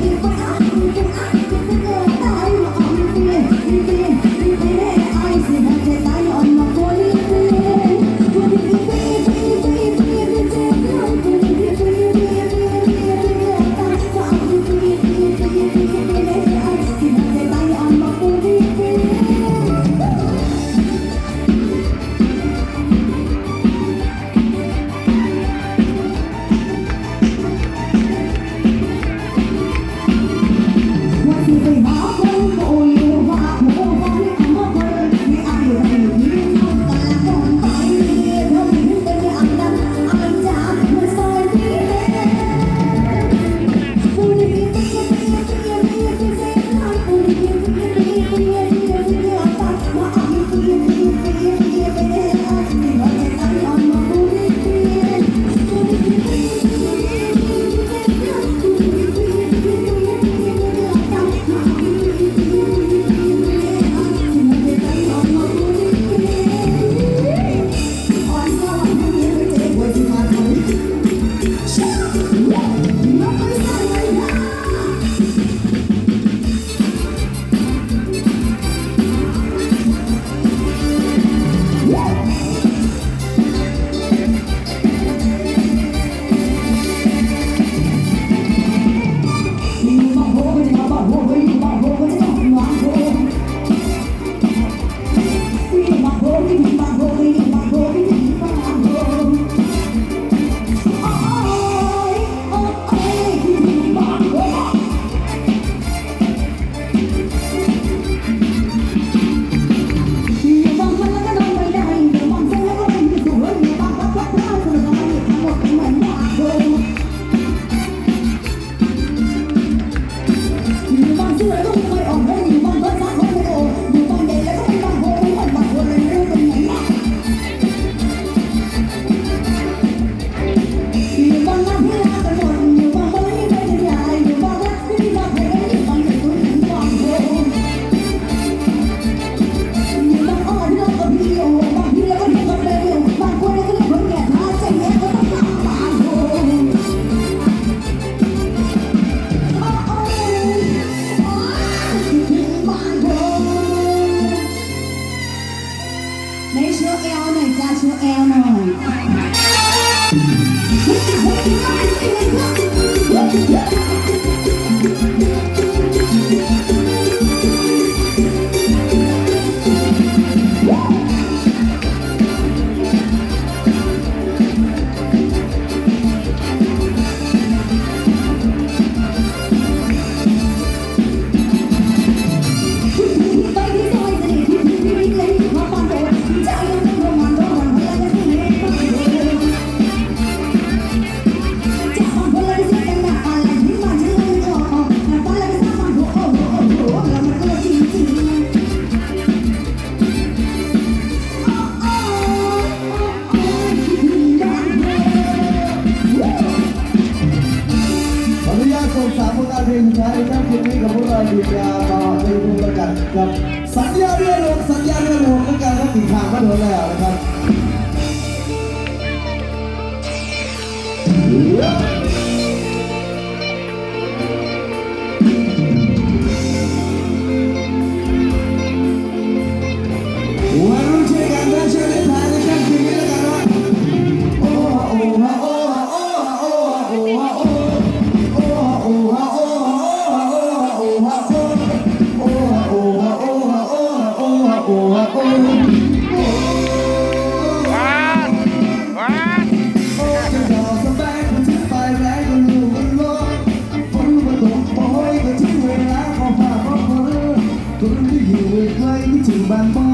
vai วหน Yeah. ินชาในค่ำคืนนี้กับพวกเราอยู่ยาวต่อในรูประกาศกับสัญญาเรือหลวงสัญญาเรือหลวงต้องการต้องติดทางก็โดนแล้วนะครับวันรุ่งเช้ากันได้เชินทางในค่ำคืนนี้กันว่โอ้โหโอ้โอ้โอ้โโอ้โห โป